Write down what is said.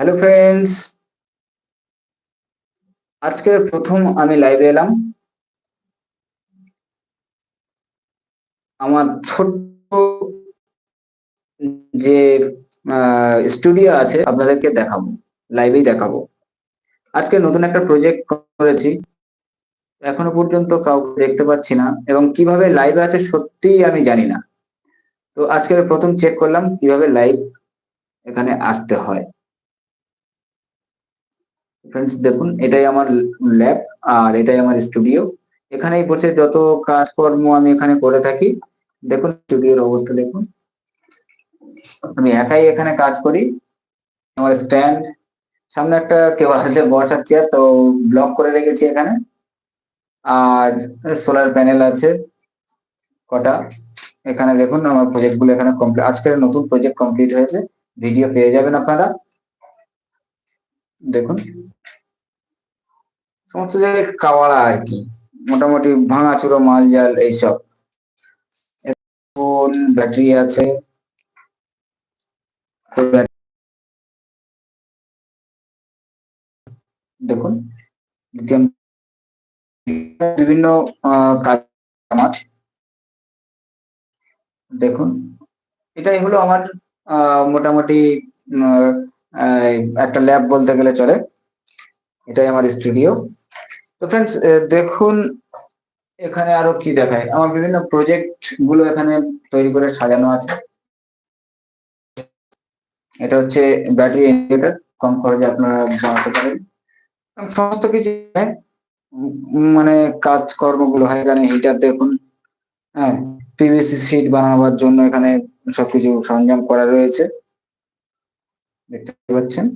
Hello friends আজকে প্রথম আমি লাইভে এলাম। আমার ছোট্ট যে স্টুডিও আছে, আপনাদেরকে দেখাবো। লাইভেই দেখাবো। আজকে নতুন একটা প্রজেক্ট করেছি। এখনও পর্যন্ত কাউকে দেখতে পাচ্ছি না। এবং কীভাবে লাইভে আছে সত্যিই আমি জানি না। তো আজকে প্রথম চেক করলাম, কীভাবে লাইভ এখানে আসতে হয়। ফ্রেন্ডস দেখুন, এটাই আমার ল্যাব আর এটাই আমার স্টুডিও এখানেই বসে যত কাজকর্ম আমি এখানে করে থাকি, দেখুন স্টুডিওর অবস্থা দেখুন। আমি একাই এখানে কাজ করি। আমার স্ট্যান্ড সামনে একটা কেউ আসলে বসার চেয়ার তো ব্লক করে রেখেছি এখানে। আর সোলার প্যানেল আছে কটা। এখানে দেখুন, আমার প্রজেক্টগুলো এখানে কমপ্লিট আজকের নতুন প্রজেক্ট কমপ্লিট হয়েছে। ভিডিও পেয়ে যাবেন আপনারা। দেখুন। সমস্ত জায়গায় কাওয়াড়া আর কি। মোটামুটি ভাঙা ভাঙাচুরো মাল জাল এইসব ব্যাটারি আছে। দেখুন বিভিন্ন কাজ দেখুন, এটাই হলো আমার মোটামুটি একটা ল্যাব বলতে গেলে চলে। এটাই আমার স্টুডিও তো ফ্রেন্ডস দেখুন এখানে আরও কি দেখায়। আমার বিভিন্ন প্রজেক্টগুলো এখানে তৈরি করে সাজানো আছে। এটা হচ্ছে ব্যাটারি ইন্ডিকেটর কম খরচে আপনারা বানাতে পারেন সমস্ত কিছু মানে কাজকর্মগুলো হয় এখানে হিটার দেখুন হ্যাঁ পিভিসি সিট বানাবার জন্য এখানে সবকিছু সরঞ্জাম করা রয়েছে। দেখতে পাচ্ছেন?